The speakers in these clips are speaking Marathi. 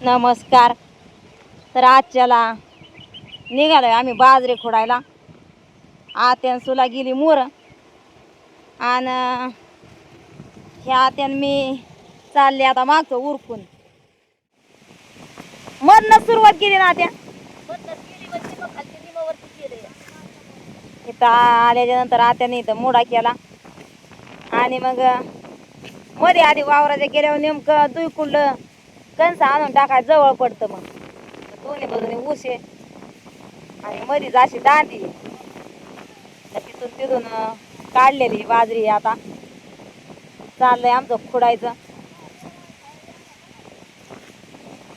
नमस्कार. तर आजच्याला निघालोय आम्ही बाजरी खोडायला. आत्यान सुला गेली मोर. आणि ह्या आत्यान मी चालले आता मागचं उरकून. मधनं सुरुवात केली ना आत्या? इथं आल्याच्यानंतर आत्याने इथं मोडा केला. आणि मग मध्ये आधी वावराच्या गेल्यावर नेमकं दुई कुठलं कणसं आणून टाकाय जवळ पडतं मग. दोन्ही बाजूने ऊस आहे. आणि मधीच अशी दांडी आहे. तिथून तिथून काढलेली बाजरी आहे आता. चाललंय आमचं खुडायचं.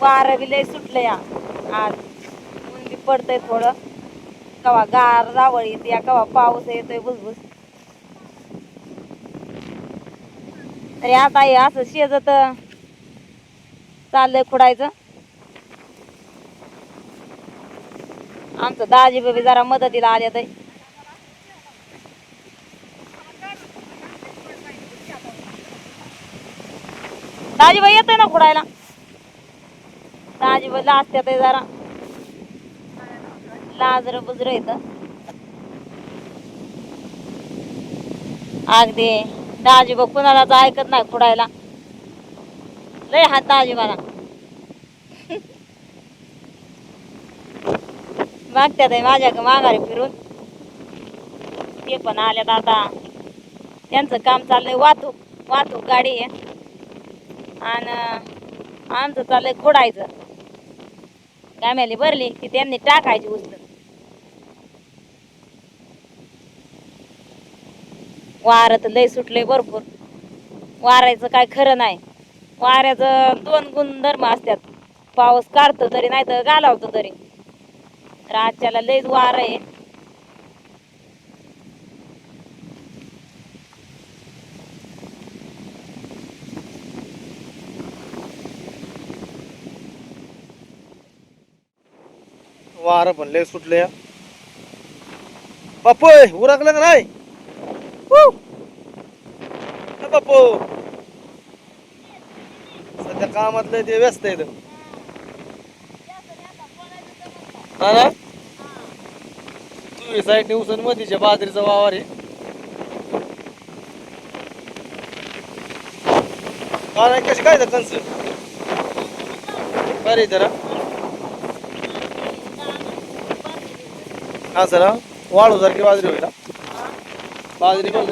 वारं बी लय सुटलं या. आज ऊन बी पडतंय थोडं. कवा गार जावळ येते या कवा पाऊस येतोय भुसभुस. तरी आता हे असं शेजत चाललंय खुडायचं. आमचं दाजी बेबी जरा मदतीला आले ते. दाजीबाई येते ना खुडायला? दाजीबाई ते जरा. लाजर बुजर येत. अगदी. दाजीबा कुणालाच ऐकत नाही खुडायला. लय हात दाजीबाला मागत्यात आहे माझ्या माघारी फिरून ते पण आल्यात आता त्यांचं काम चाललंय वाहतूक वाहतूक गाडी आहे आणि आमचं चाललंय खोडायचं गाम्याली भरली की त्यांनी टाकायची उचल वारं तर लय सुटलंय भरपूर वारायचं काय खरं नाही वाऱ्याचं दोन गुणधर्म असतात. पाऊस काढतो तरी नाही तर घालावतो तरी. तर आजच्याला लयच वार आहे. वारं पण लय सुटले बापू उरकलं का नाही? बापू त्या कामातलं ते व्यस्त आहे हा ना? तू साईड उसन मधीच्या बाजरीचा वावर आहे. हा नाही कशी काय कंस बरे जरा. हा सर वाळू सारखी बाजरी होईल बाजरी बोल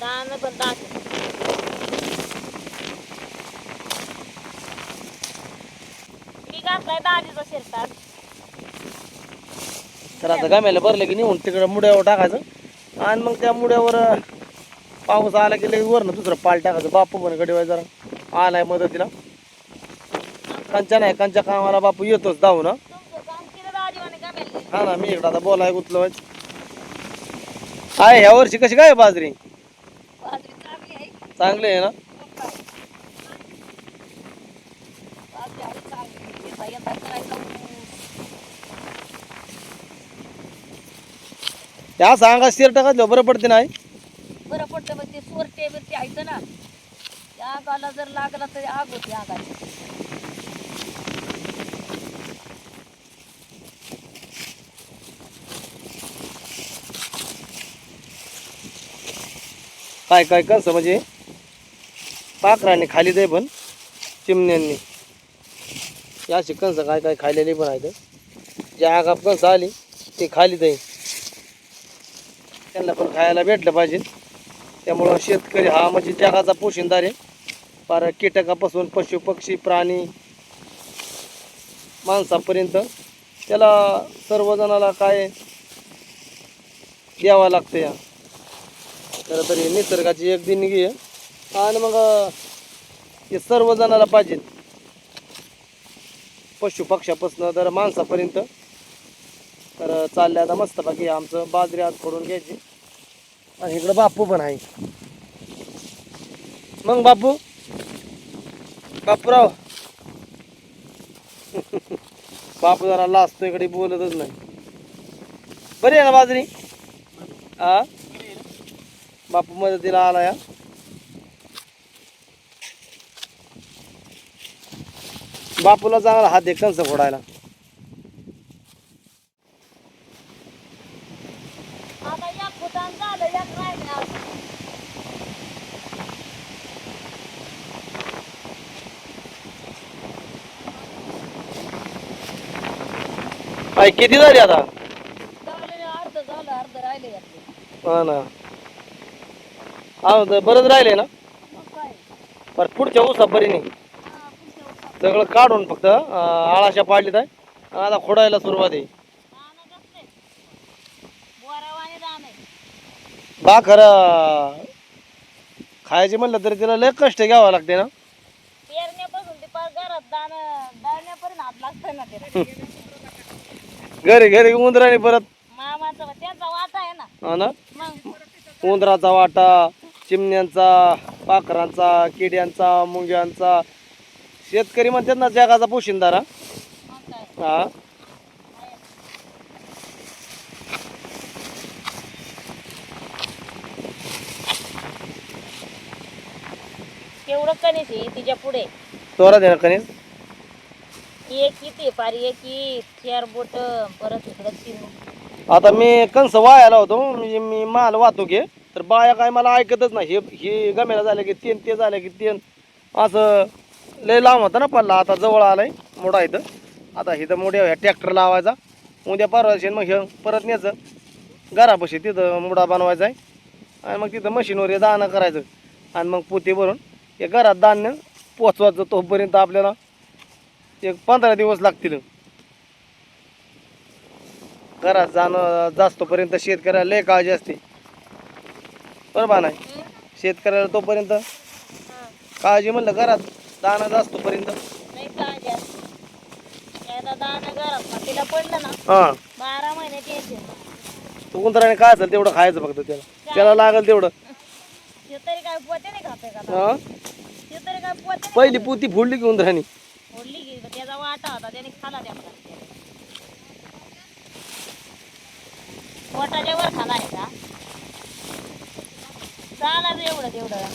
ना पण मी घातलाय दाजीचा शिरतात तर आता गम्याला भरलं की नेऊन तिकडं मुड्यावर टाकायचं. आणि मग त्या मुड्यावर पाऊस आला की लगेच वरनं दुसरं पाल टाकायचं. बापू पण गडीवाय जरा आलाय मदतीला. कंच्या नाही कंच्या कामाला बापू येतोच धावून. तुमचं काम केलं दाजीवाने गमेल हा ना मी इकडं आता बोलाय गुतलो आहे ह्या वर्षी कशी काय बाजरी? चांगली आहे ना. त्या सांगा शिर टाकायचं बरं पडते नाही? बरं पडतं मग ते सोरटे बिरटे आहेत ना. त्या आगाला जर लागला तरी आग होती आगाची काय काय कसं म्हणजे? पाखरांनी खाली दे पण चिमण्यांनी. या अशी कणसं काय काय खाल्लेली पण आहेत. जे आगाप कंस आली ते खाली दे त्यांना पण खायला भेटलं पाहिजे. त्यामुळं शेतकरी हा म्हणजे जगाचा पोशिंदार आहे. फार कीटकापासून पशु पक्षी प्राणी माणसापर्यंत त्याला सर्वजणाला काय द्यावं लागतं या खरं तर ही निसर्गाची एक देणगी आहे. आणि मग हे सर्व जणाला पाहिजे. पशु पक्षापासून तर माणसापर्यंत. तर चालले आता मस्त बाकी आमचं बाजरी आज फोडून घ्यायची. आणि इकडं बापू पण आहे. मग बापू? बापूराव? बापू जरा लाचतो इकडे बोलतच नाही. बरी आहे ना बाजरी? हा बापू मदतीला आला या बापूला चांगला हात एक कंस फोडायला. आता एक फुटान झालं एक राहिलं काय किती झाली आता? अर्ध झालं अर्ध राहिले हा ना. हा बरंच राहिले ना? बरं पुढच्या ऊसा बरी नाही. सगळं काढून फक्त आळाशा पाडलीत आहे. आता खोडायला सुरुवात आहे. भाकर खायची म्हणलं तरी तिला लय कष्ट घ्यावं लागते ना. घरी घरी उंदराने परत. मामाचा त्यांचा वाटा आहे ना. हा ना? उंदराचा वाटा चिमण्यांचा पाखरांचा किड्यांचा मुंग्यांचा शेतकरी म्हणतात ना जगाचा पोशिंदारा. हा. केवढं कणीस आहे तिच्या पुढे. तोरा दे ना कणीस? एक किती पार एक ई चार बोट परत इकडं तीन. आता मी कंस वायाला होतो म्हणजे मी माल वाहतो घे तर बाया काय मला ऐकतच नाही. हे हे गमेला झालं की तीन ते झालं की तीन. असं लय लांब होता ना पल्ला. आता जवळ आलाय मोठा इथं. आता इथं मोठ्या ह्या ट्रॅक्टर लावायचा. उद्या परवा दिवशी मग हे परत न्यायचं. घरापाशी तिथं मुडा बनवायचा आहे. आणि मग तिथं मशीनवर हे दाणं करायचं. आणि मग पोते भरून हे घरात धान्य पोचवायचं तोपर्यंत आपल्याला एक पंधरा दिवस लागतील. घरात जाणं जास्तोपर्यंत शेतकऱ्याला लय काळजी असते. बरोबर नाही? शेतकऱ्याला तोपर्यंत काळजी म्हणलं घरात. दाणं जास्तोपर्यंत नाही काळजी असते. एकदा दाणं ना तिला पडलं ना हां. बारा महिने टेन्शन तो उंदराने काय असेल तेवढं खायचं फक्त त्याला. त्याला लागेल तेवढं. ते तरी काय पोते नाही खाते का हां? ते तरी काय पोते नाही पहिली पुती फोडली की उंदराने? फोडली की त्याचा वाटा होता त्याने खाला त्याला. पोटाच्या वर खाला आहे का? चालाच एवढं तेवढं.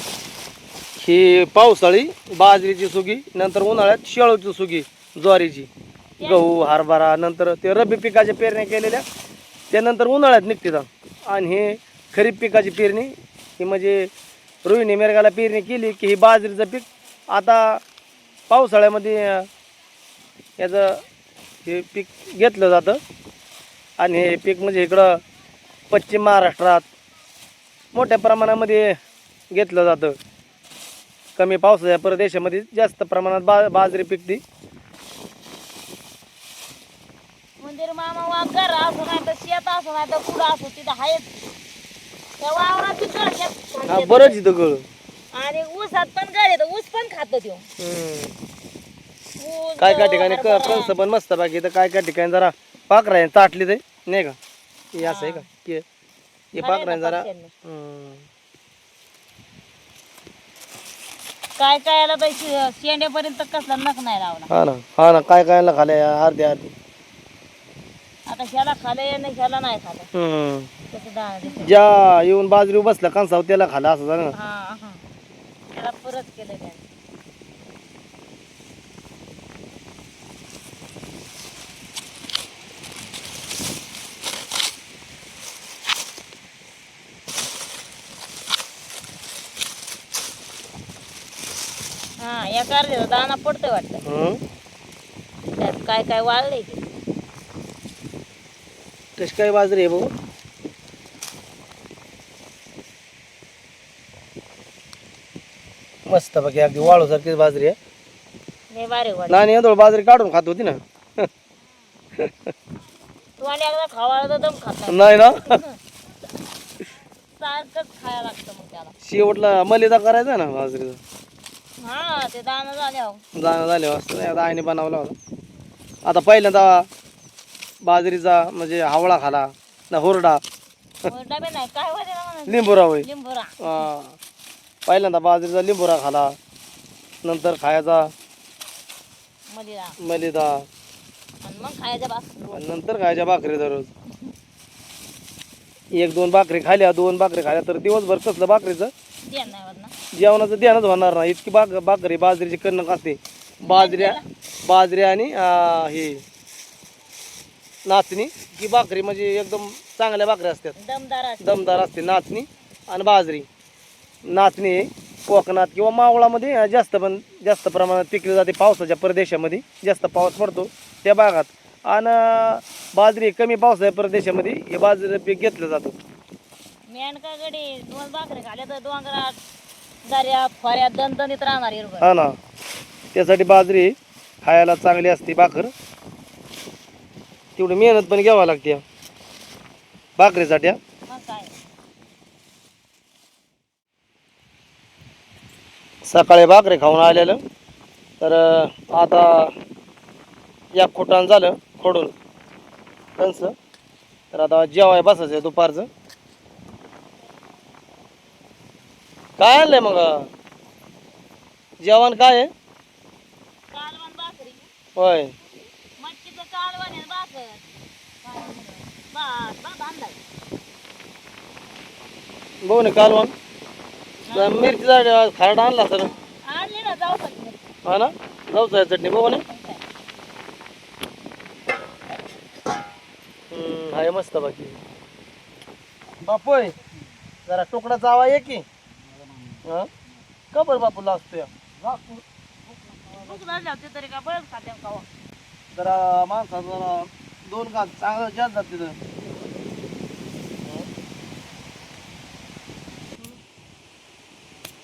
ही पावसाळी बाजरीची सुगी नंतर उन्हाळ्यात शेळूची सुगी ज्वारीची. गहू हरभरा नंतर ते रब्बी पिकाच्या पेरण्या केलेल्या त्यानंतर उन्हाळ्यात निघतात. आणि हे खरीप पिकाची पेरणी ही म्हणजे रोहिणी मेरगाला पेरणी केली की ही बाजरीचं पीक आता पावसाळ्यामध्ये याचं हे पीक घेतलं जातं. आणि हे पीक म्हणजे इकडं पश्चिम महाराष्ट्रात मोठ्या प्रमाणामध्ये घेतलं जातं. कमी पावसाच्या प्रदेशामध्ये जास्त प्रमाणात बा बाजरी पिकते. मंदिर मामा वा घर असो नाही तर शेत असो नाही तर कुठं असो तिथं आहेच त्या गळ शेत बरंच इथं गळ. आणि ऊसात पण गळ येतं ऊस पण खातो त्यो. ऊस काय काय ठिकाणी क- हरभरा. कणसं पण मस्त बाकी तर काय काय ठिकाणी जरा पाखराने ताटली ते नाही का? हे असं आहे का? हे. हे पाखराने जरा. हम्म. काय काय आला तर शे- शेंड्यापर्यंत कसला नख नाही लावला. हा ना हा ना काय काय खाले अर्धे अर्धे. आता ह्याला खाले नाही ह्याला नाही खालं हम्म. दिसतं. ज्या येऊन बाजरी बसल्या कणसाव त्याला खाला असं झालं ना. हा हा. त्याला परत केलं त्याने. हा या कारल्याचा दाना पडतोय वाटतं. त्यात काय काय वाळलंय की कशी काय बाजरी आहे बघू. मस्त बाकी अगदी वाळू सारखीच बाजरी आहे. लय भारी वाटत नानी येतो बाजरी काढून खात होती ना. तू आणि एकदा तर दम खात नाही नाही ना? सारखंच खायला लागतं मग त्याला. शेवटला मलिदा करायचा ना बाजरीचा. हा ते दाणं झाल्यावर जाणं झाले वाजता नाही आता आईने बनवला होता. आता पहिल्यांदा बाजरीचा म्हणजे हावळा खाला ना हुरडा. नाही काय लिंबुरा होय. लिंबुरा. हा. पहिल्यांदा बाजरीचा लिंबुरा खाला नंतर खायचा मलिदा. मलिदा. आणि मग खायचं बास आणि नंतर खायच्या भाकरी दररोज. एक दोन भाकरी खाल्या दोन भाकरी खाल्या तर दिवसभर कसलं भाकरीचं? नाही जेवणाचं ध्यानच होणार नाही. इतकी बाक भाकरी बाजरीची कणक असते. बाजऱ्या बाजरी आणि हे नाचणी. ही भाकरी म्हणजे एकदम चांगल्या भाकरी असतात. दमदार असते. दमदार असते. नाचणी आणि बाजरी. नाचणी हे कोकणात किंवा मावळामध्ये अं, जास्त पण जास्त प्रमाणात पिकली जाते. पावसाच्या प्रदेशामध्ये जास्त पाऊस पडतो त्या भागात. आणि अं, बाजरी कमी पावसाच्या प्रदेशामध्ये हे बाजरी पीक घेतलं जातं. गडी दोन भाकरी खाल्या तर डोंगरात दणदणीत राहणार हा ना. त्यासाठी बाजरी खायला चांगली असते भाकर. तेवढी मेहनत पण घ्यावी लागते. भाकरीसाठी हा. मग काय? सकाळी भाकरी खाऊन आलेलं. तर अं, आता या खोटान झालं खोडून. कंस तर आता जेवाय बसायचं दुपारचं. काय आणलंय मग? जेवण काय आहे? कालवण भाकरी. होय. मच्छीचं कालवण आहे भाकर. भात भात आणलाय. बघू ना कालवण. तर मिरचीचा खारडा आणला सर आणली ना जाऊ शकते हा ना? जाऊचं चटणी बघू ना. हम्म, हाय मस्त बाकी. बापोय जरा तुकडा चावा ये की. हा? का बरं बापू लागतो या भूक तरी का? बरं खाते खावा जरा माणसा जरा दोन का चांगलं जास्त जात तिथं.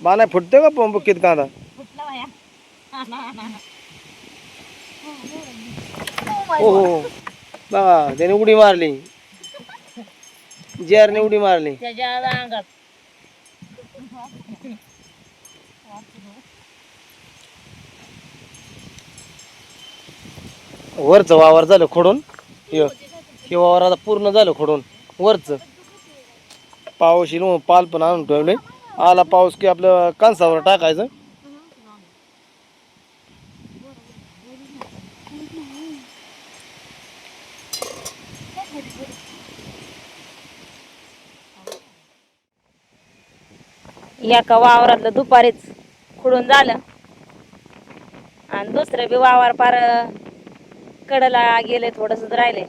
बाना फुटते का पंप किती कांदा? कुठला बाया. हो हो बघा त्याने उडी मारली. जेरने उडी मारली. त्याच्या अंगात. वरचं वावर झालं खोडून. हे हे वावर आता पूर्ण झालं खोडून. वरचं. पाऊस येईल म्हणून पाल पण आणून ठेवले. आला पाऊस की आपलं कणसावर टाकायचं. एका वावरातलं दुपारीच खुडून झालं. आणि दुसरं बी वावर पार कडला गेले थोडस राहिले.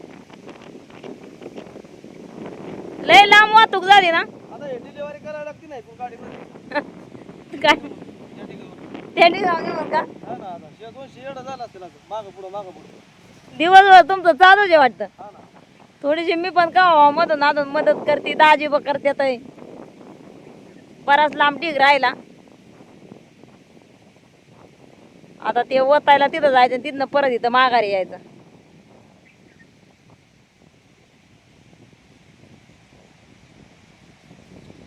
लय लांब वाहतूक झाली ना. काय? त्यांनी का? हा दिवसभर तुमचं चालूच आहे वाटतं. हा ना. थोडीशी मी पण का मधून अधून मदत करते दाजी ब करते तर बराच लांब ठीक राहिला. आता ते ओतायला तिथं जायचं तिथनं परत इथं माघारी यायचं.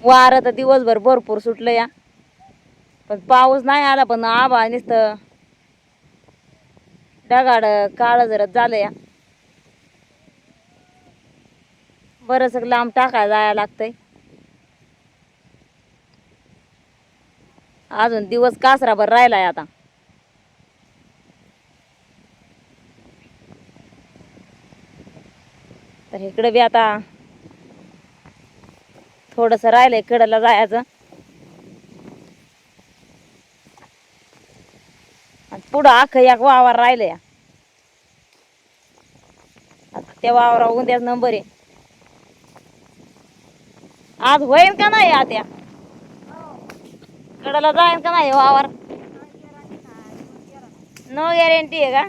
वारं तर दिवसभर भरपूर सुटलं या. पण पाऊस नाही आला पण आभा नुसतं. ढगाड काळ जरा झालं या. बरंच लांब टाकायला जायला लागतंय. अजून दिवस कासराभर राहिलाय आता. तर इकडे बी आता थोडस राहिलंय कडला जायचं. पुढं अख्खं एक वावर राहिलंय. त्या वावरा उद्याच नंबर आहे. आज होईल का नाही आत्या? कडला जाईन का नाही वावर? नो. गॅरंटी आहे का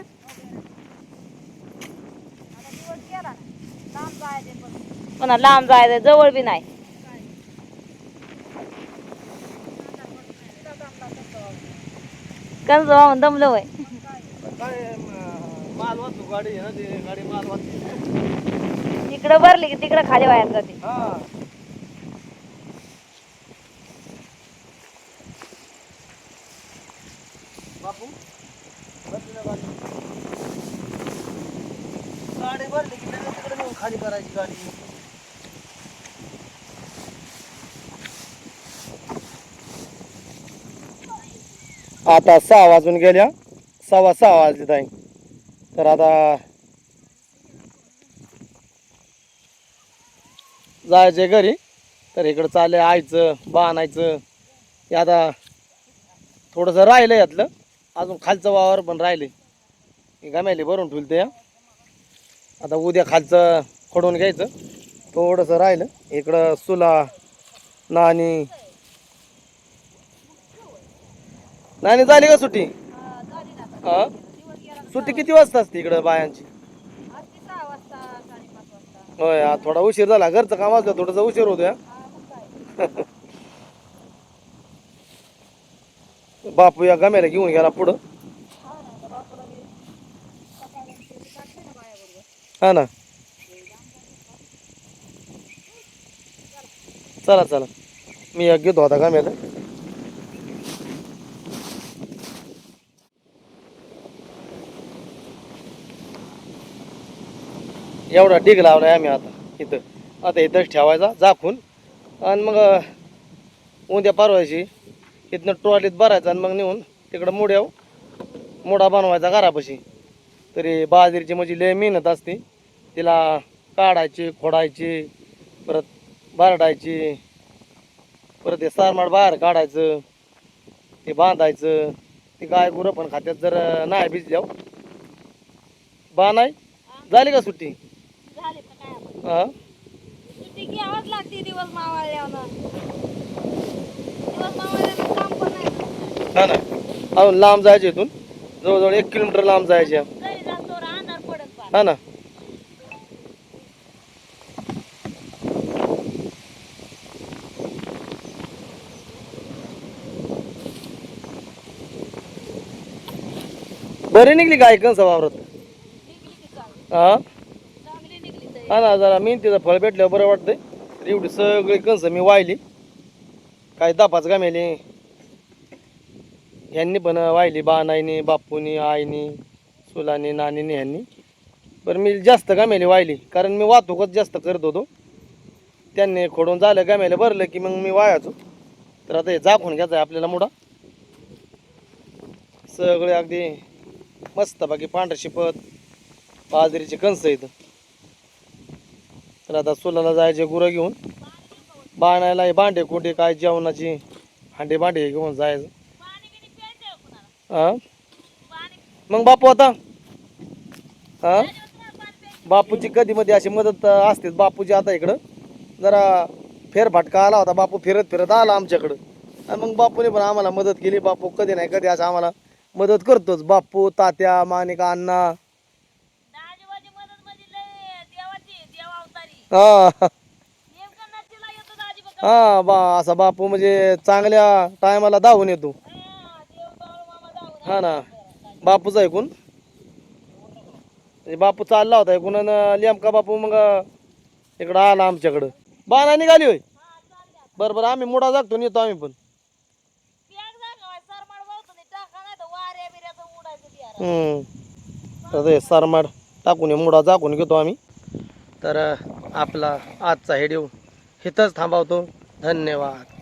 पुन्हा लांब जायचं जवळ बी नाही. कसं जाऊन दमलं वाचते इकडं भरली की तिकडं खाली वायात जाते. हा. बापू गाडी. भरली की तिकडे खाली करायची गाडी. आता सहा वाजून गेल्या. सव्वा सहा वाजले ताई तर आता जायचे घरी. तर इकडं चाललंय आयचं बाणायचं हे आता थोडंसं राहिलं यातलं. अजून खालचं वावर पण राहिले गम्याले भरून ठेवलं ते आता उद्या खालचं खोडून घ्यायचं. थोडंसं राहिलं. इकडं सुला नाणी नाही झाली का सुट्टी? हा? सुट्टी किती वाजता असते इकडं बायांची? होय आज थोडा उशीर झाला. घरचं काम असलं थोडंसं उशीर होतो बापू या गम्याला घेऊन गेला पुढं. हा ना. चला चला. मी एक घेतो आता गम्याला. एवढा डिग आहे आम्ही आता इथं. आता इथंच ठेवायचा झाकून. आणि मग उद्या परवायची इथनं ट्रॉलीत भरायचा आणि मग नेऊन तिकडं मुड्याव मुडा बनवायचा घरापाशी. तरी बाजरीची म्हणजे लय मेहनत असते. तिला काढायची खोडायची परत बारडायची परत ते सारमाड बाहेर काढायचं ते बांधायचं. ती गाय गुरं पण खात्यात जर नाही भिजल्याव बा नाही? झाली का सुट्टी झाले तर काय आपण हा सुट्टी घ्यावंच लागते दिवस मावळल्यानं दिवस मावळल्यानं काम पण नाही ना. अजून लांब जायचे इथून. जवळजवळ एक किलोमीटर लांब जायचे. घरी जातो अंधार पडत पार. हा ना. बरी निघली काय कंस वावरत हा? हा ना जरा मेहनतीचं फळ भेटल्यावर बरं वाटतंय. तर एवढी सगळी कंस मी वाहिली काय दापाच गामेली ह्यांनी पण वाहिली बानाईनी बापूनी आईनी सुलानी नानीनी ह्यांनी. बरं मी जास्त गामेली वाहिली कारण मी वाहतूकच जास्त करत होतो. त्यांनी खोडून झालं गामेलं भरलं की मग मी वायाचो तर आता हे झाकून घ्यायचं आहे आपल्याला मुडा. सगळे अगदी मस्त बाकी पांढरे शिपत बाजरीचे कणसं इथं तर आता चुलाला जायचे गुरं घेऊन. बाणायला भांडे कुंडे काय जेवणाची? हांडे भांडे घेऊन जायचं. हा मग बापू आता? हा बापूची कधी मध्ये अशी मदत असतेच बापूची आता इकडं. जरा फेरफाटका आला होता बापू फिरत फिरत आला आमच्याकडं. आणि मग बापूने पण आम्हाला मदत केली. बापू कधी नाही कधी असं आम्हाला मदत करतोच. बापू तात्या मानिका अण्णा दाजीबाजी मदत म्हणजे लय देवाची देव अवतारी हा. हा बा असा बापू म्हणजे चांगल्या टायमाला धावून येतो. हा, ना. बापूच ऐकून? म्हणजे बापू चालला होता ऐकून लेमका बापू मग इकडं आला आमच्याकडं. बाणा निघाली होय? बरं बरं आम्ही मुडा जागतो येतो आम्ही पण. सरमाड हम्म. ते सरमाड टाकून मुडा जागून घेतो आम्ही. तर आपला आजचा व्हिडिओ इथंच थांबवतो. धन्यवाद.